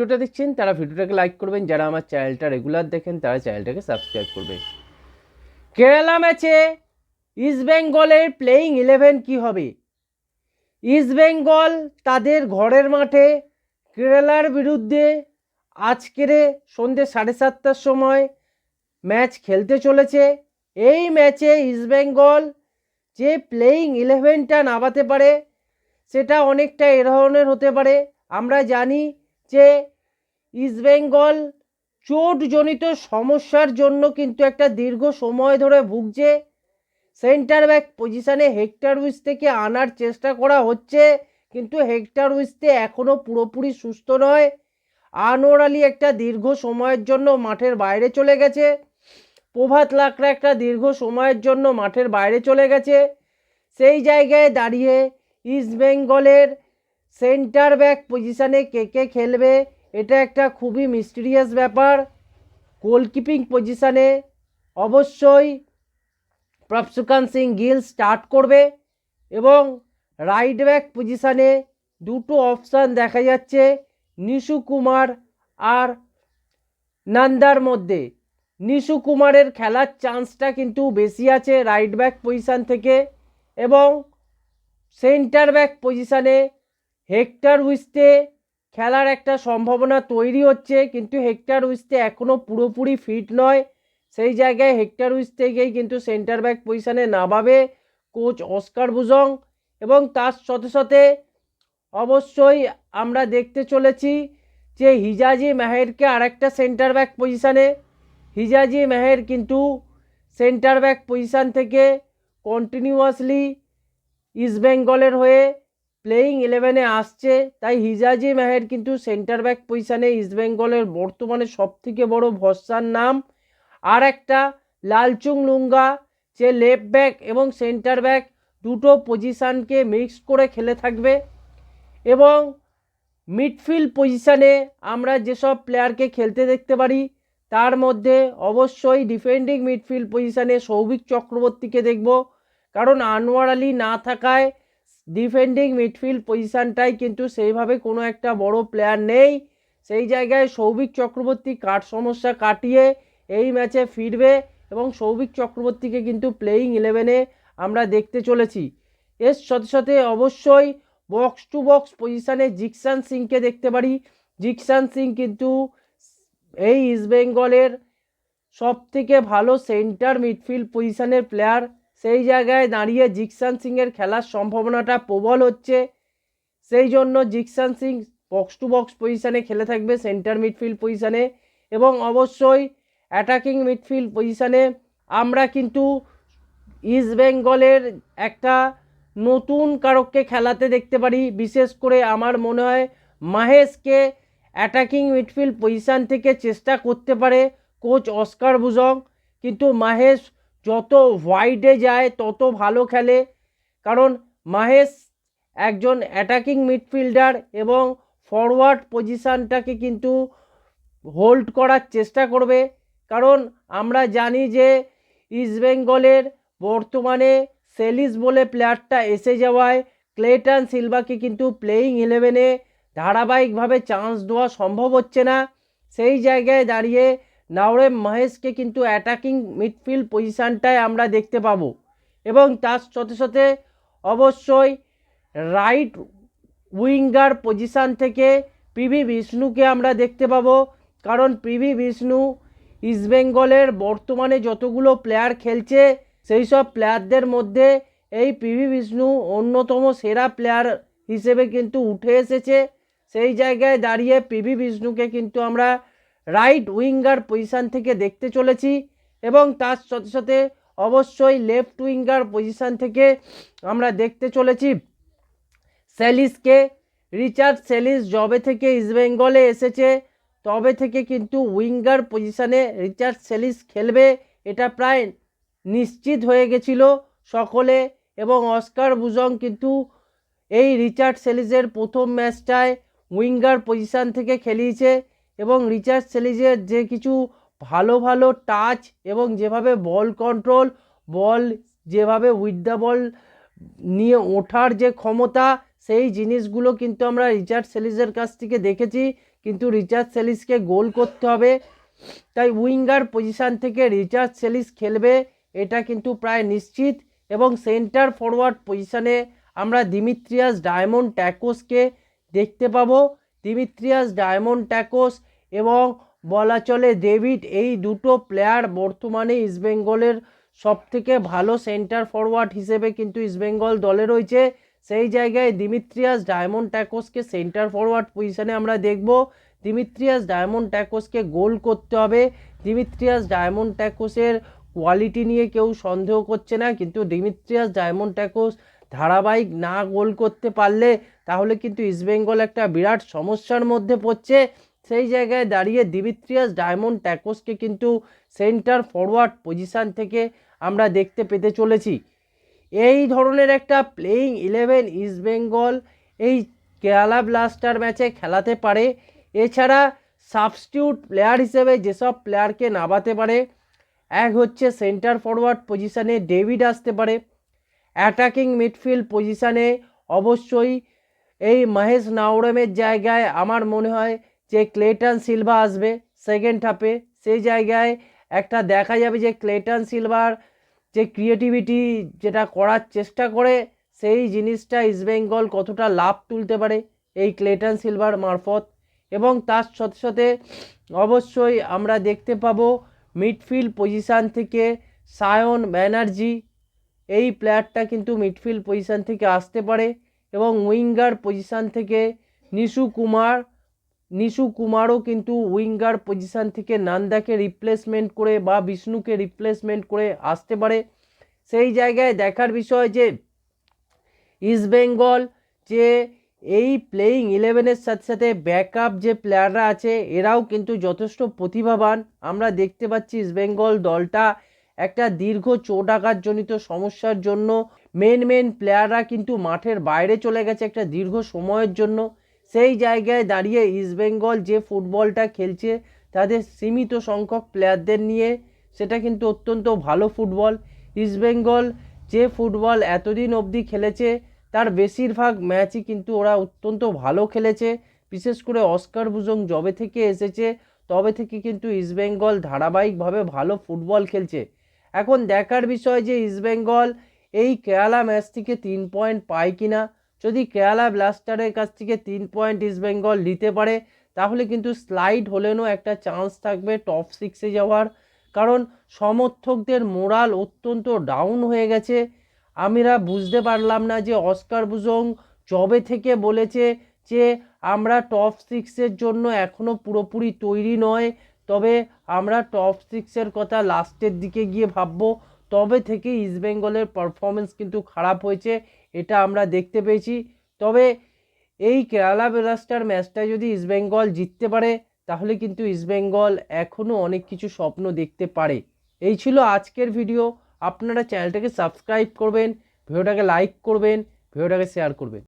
ভিডিওটা দেখছেন, তারা ভিডিওটাকে লাইক করবেন। যারা আমার চ্যানেলটা রেগুলার দেখেন, তারা চ্যানেলটাকে সাবস্ক্রাইব করবেন। কেরালা ম্যাচে ইস্ট বেঙ্গলের প্লেয়িং ইলেভেন কি হবে? ইস্ট বেঙ্গল তাদের ঘরের মাঠে কেরালার বিরুদ্ধে আজকের সন্ধ্যে সাড়ে সাতটার সময় ম্যাচ খেলতে চলেছে। এই ম্যাচে ইস্ট বেঙ্গল যে প্লেয়িং ইলেভেনটা নামাতে পারে, সেটা অনেকটা এ ধরনের হতে পারে। আমরা জানি যে ইস্টবেঙ্গল চোটজনিত সমস্যার জন্য কিন্তু একটা দীর্ঘ সময় ধরে ভুগছে। সেন্টার ব্যাক পজিশানে হেক্টর উইস থেকে আনার চেষ্টা করা হচ্ছে, কিন্তু হেক্টর উইসতে এখনও পুরোপুরি সুস্থ নয়। আনোয়ার আলী একটা দীর্ঘ সময়ের জন্য মাঠের বাইরে চলে গেছে। প্রভাত লাকড়া একটা দীর্ঘ সময়ের জন্য মাঠের বাইরে চলে গেছে। সেই জায়গায় দাঁড়িয়ে ইস্টবেঙ্গলের সেন্টার ব্যাক পজিশানে কে কে খেলবে, এটা একটা খুবই মিস্টিরিয়াস ব্যাপার। গোলকিপিং পজিশানে অবশ্যই প্রফসুকান সিং গিল স্টার্ট করবে এবং রাইট ব্যাক পজিশানে দুটো অপশান দেখা যাচ্ছে, নিশু কুমার আর নান্দার মধ্যে। নিশু কুমারের খেলার চান্সটা কিন্তু বেশি আছে রাইট ব্যাক পজিশান থেকে এবং সেন্টার ব্যাক পজিশানে হেক্টর উইস্তে খেলার একটা সম্ভাবনা তৈরি হচ্ছে, কিন্তু হেক্টর উইস্তে এখনও পুরোপুরি ফিট নয়। সেই জায়গায় হেক্টর উইস থেকেই কিন্তু সেন্টার ব্যাক পজিশানে নামাবে কোচ অস্কার বুজং এবং তার সাথে সাথে অবশ্যই আমরা দেখতে চলেছি যে হিজাজি মেহেরকে আরেকটা সেন্টার ব্যাক পজিশানে। হিজাজি মেহের কিন্তু সেন্টার ব্যাক পজিশান থেকে কন্টিনিউয়াসলি ইস্টবেঙ্গলের হয়ে প্লেয়িং ইলেভেনে আসছে, তাই হিজাজি মেহের কিন্তু সেন্টার ব্যাক পজিশানে ইস্টবেঙ্গলের বর্তমানে সবথেকে বড় ভরসার নাম। আর একটা, লালচুং লুঙ্গা, যে লেফট ব্যাক এবং সেন্টার ব্যাক দুটো পজিশানকে মিক্স করে খেলে থাকবে। এবং মিডফিল্ড পজিশানে আমরা যেসব প্লেয়ারকে খেলতে দেখতে পারি, তার মধ্যে অবশ্যই ডিফেন্ডিং মিডফিল্ড পজিশানে সৌভিক চক্রবর্তীকে দেখব। কারণ আনোয়ার আলী না থাকায় ডিফেন্ডিং মিডফিল্ড পজিশানটাই কিন্তু সেইভাবে কোনো একটা বড় প্লেয়ার নেই। সেই জায়গায় সৌভিক চক্রবর্তী কাঠ সমস্যা কাটিয়ে এই ম্যাচে ফিরবে এবং সৌভিক চক্রবর্তীকে কিন্তু প্লেয়িং ইলেভেনে আমরা দেখতে চলেছি। এর সাথে সাথে অবশ্যই বক্স টু বক্স পজিশানে জিকসান সিংকে দেখতে পারি। জিকসান সিং কিন্তু এই ইস্টবেঙ্গলের সব থেকে ভালো সেন্টার মিডফিল্ড পজিশানের প্লেয়ার সেই জায়গায় দাঁড়িয়ে জিকসান সিংয়ের খেলার সম্ভাবনাটা প্রবল হচ্ছে। সেই জন্য Jeakson Singh box to box পজিশানে খেলে থাকবে সেন্টার মিডফিল্ড পজিশানে এবং অবশ্যই অ্যাটাকিং মিডফিল্ড পজিশানে আমরা কিন্তু ইস্টবেঙ্গলের একটা নতুন কারককে খেলাতে দেখতে পারি। বিশেষ করে আমার মনে হয় মাহেশকে অ্যাটাকিং মিডফিল্ড পজিশান থেকে চেষ্টা করতে পারে কোচ অস্কার বুজং কিন্তু মাহেশ যত হোয়াইটে যায়, তত ভালো খেলে। কারণ মাহেশ একজন অ্যাটাকিং মিডফিল্ডার এবং ফরওয়ার্ড পজিশানটাকে কিন্তু হোল্ড করার চেষ্টা করবে। কারণ আমরা জানি যে ইস্টবেঙ্গলের বর্তমানে সেলিস বলে প্লেয়ারটা এসে যাওয়ায় ক্লেটন সিলভাকে কিন্তু প্লেয়িং ইলেভেনে ধারাবাহিকভাবে চান্স দেওয়া সম্ভব হচ্ছে না। সেই জায়গায় দাঁড়িয়ে নাওরেম মহেশকে কিন্তু অ্যাটাকিং মিডফিল্ড পজিশানটায় আমরা দেখতে পাবো। এবং তার সাথে সাথে অবশ্যই রাইট উইঙ্গার পজিশান থেকে পিভি বিষ্ণুকে আমরা দেখতে পাবো। কারণ পিভি বিষ্ণু ইস্টবেঙ্গলের বর্তমানে যতগুলো প্লেয়ার খেলছে, সেই সব প্লেয়ারদের মধ্যে এই পিভি বিষ্ণু অন্যতম সেরা প্লেয়ার হিসেবে কিন্তু উঠে এসেছে। সেই জায়গায় দাঁড়িয়ে পিভি বিষ্ণুকে কিন্তু আমরা রাইট উইঙ্গার পজিশান থেকে দেখতে চলেছি এবং তার সাথে সাথে অবশ্যই লেফট উইঙ্গার পজিশান থেকে আমরা দেখতে চলেছি সেলিসকে। রিচার্ড সেলিস জবে থেকে ইস্টবেঙ্গলে এসেছে, তবে থেকে কিন্তু উইঙ্গার পজিশানে রিচার্ড সেলিস খেলবে, এটা প্রায় নিশ্চিত হয়ে গেছিল সকলে এবং অস্কার বুজং কিন্তু এই রিচার্ড সেলিসের প্রথম ম্যাচটায় উইঙ্গার পজিশান থেকে খেলিয়েছে। এবং রিচার্জ সেলিজের যে কিছু ভালো ভালো টাচ এবং যেভাবে বল কন্ট্রোল বল যেভাবে উইথ দ্য বল নিয়ে ওঠার যে ক্ষমতা, সেই জিনিসগুলো কিন্তু আমরা রিচার্ড সেলিজের কাছ থেকে দেখেছি। কিন্তু রিচার্জ সেলিসকে গোল করতে হবে। তাই উইঙ্গার পজিশান থেকে রিচার্জ সেলিস খেলবে, এটা কিন্তু প্রায় নিশ্চিত। এবং সেন্টার ফরওয়ার্ড পজিশানে আমরা দিমিত্রিয়াস ডায়মন্ড ট্যাকোসকে দেখতে পাবো। দিমিত্রিয়াস ডায়মন্ড ট্যাকোস এবং বলা চলে ডেভিড, এই দুটো প্লেয়ার বর্তমানে ইস্টবেঙ্গলের সব থেকে ভালো সেন্টার ফরওয়ার্ড হিসেবে কিন্তু ইস্টবেঙ্গল দলে রয়েছে। সেই জায়গায় দিমিত্রিয়াস ডায়মন্ড ট্যাকোসকে সেন্টার ফরওয়ার্ড পজিশনে আমরা দেখব। দিমিত্রিয়াস ডায়মন্ড ট্যাকোসকে গোল করতে হবে। দিমিত্রিয়াস ডায়মন্ড ট্যাকোসের কোয়ালিটি নিয়ে কেউ সন্দেহ করছে না, কিন্তু ডিমিত্রিয়াস ডায়মন্ড ট্যাকোস ধারাবাহিক না গোল করতে পারলে তাহলে কিন্তু ইস্টবেঙ্গল একটা বিরাট সমস্যার মধ্যে পড়ছে। সেই জায়গায় দাঁড়িয়ে দিবিত্রিয়াস ডায়মন্ড ট্যাকোসকে কিন্তু সেন্টার ফরওয়ার্ড পজিশান থেকে আমরা দেখতে পেতে চলেছি। এই ধরনের একটা প্লেয়িং ইলেভেন ইস্টবেঙ্গল এই কেরালা ব্লাস্টার ম্যাচে খেলাতে পারে। এছাড়া সাবস্টিউট প্লেয়ার হিসেবে যেসব প্লেয়ারকে নামাতে পারে, এক হচ্ছে সেন্টার ফরওয়ার্ড পজিশানে ডেভিড আসতে পারে। অ্যাটাকিং মিডফিল্ড পজিশানে অবশ্যই এই মহেশ নাওরমের জায়গায় আমার মনে হয় যে ক্লেটন সিলভা আসবে সেকেন্ড হাফে সেই জায়গায় একটা দেখা যাবে যে ক্লেটন সিলভার যে ক্রিয়েটিভিটি যেটা করার চেষ্টা করে, সেই জিনিসটা ইস্টবেঙ্গল কতটা লাভ তুলতে পারে এই ক্লেটন সিলভার মারফত। এবং তার সাথে সাথে অবশ্যই আমরা দেখতে পাবো মিডফিল্ড পজিশান থেকে সায়ন ব্যানার্জি। এই প্লেয়ারটা কিন্তু মিডফিল্ড পজিশান থেকে আসতে পারে এবং উইঙ্গার পজিশান থেকে নিশু কুমার নিশু কুমারও কিন্তু উইঙ্গার পজিশান থেকে নান্দাকে রিপ্লেসমেন্ট করে বা বিষ্ণুকে রিপ্লেসমেন্ট করে আসতে পারে। সেই জায়গায় দেখার বিষয় যে ইস্টবেঙ্গল যে এই প্লেয়িং ইলেভেনের সাথে সাথে ব্যাকআপ যে প্লেয়াররা আছে, এরাও কিন্তু যথেষ্ট প্রতিভাবান। আমরা দেখতে পাচ্ছি ইস্টবেঙ্গল দলটা একটা দীর্ঘ চোট সমস্যার জন্য মেন মেন প্লেয়াররা কিন্তু মাঠের বাইরে চলে গেছে একটা দীর্ঘ সময়ের জন্য। সেই জায়গায় দাঁড়িয়ে ইস্টবেঙ্গল যে ফুটবলটা খেলছে, তাদের সীমিত সংখ্যক প্লেয়ারদের নিয়ে, সেটা কিন্তু অত্যন্ত ভালো ফুটবল। ইস্টবেঙ্গল যে ফুটবল এতদিন অবধি খেলেছে, তার বেশিরভাগ ম্যাচই কিন্তু ওরা অত্যন্ত ভালো খেলেছে। বিশেষ করে অস্কার বুজং জবে থেকে এসেছে, তবে থেকে কিন্তু ইস্টবেঙ্গল ধারাবাহিকভাবে ভালো ফুটবল খেলছে। এখন দেখার বিষয় যে ইস্টবেঙ্গল এই কেরালা ম্যাচ থেকে তিন পয়েন্ট পায় কিনা যদি কেরালা ব্লাস্টারের কাছ থেকে তিন পয়েন্ট ইস্টবেঙ্গল নিতে পারে, তাহলে কিন্তু স্লাইড হলেনও একটা চান্স থাকবে টপ সিক্সে যাওয়ার। কারণ সমর্থকদের মোরাল অত্যন্ত ডাউন হয়ে গেছে। আমিরা বুঝতে পারলাম না যে অস্কার বুজং জবে থেকে বলেছে যে আমরা টপ সিক্সের জন্য এখনও পুরোপুরি তৈরি নয়, তবে আমরা টপ সিক্সের কথা লাস্টের দিকে গিয়ে ভাববো। তবে থেকে ইস্টবেঙ্গলের পারফরমেন্স কিন্তু খারাপ হয়েছে। এটা আমরা দেখতে পেয়েছি। তবে এই কেরালা ব্লাস্টার ম্যাচটা যদি ইস্টবেঙ্গল জিততে পারে, তাহলে কিন্তু ইস্টবেঙ্গল এখনও অনেক কিছু স্বপ্ন দেখতে পারে। এই ছিল আজকের ভিডিও আপনারা চ্যানেলটাকে সাবস্ক্রাইব করবেন ভিডিওটাকে লাইক করবেন ভিডিওটাকে শেয়ার করবেন।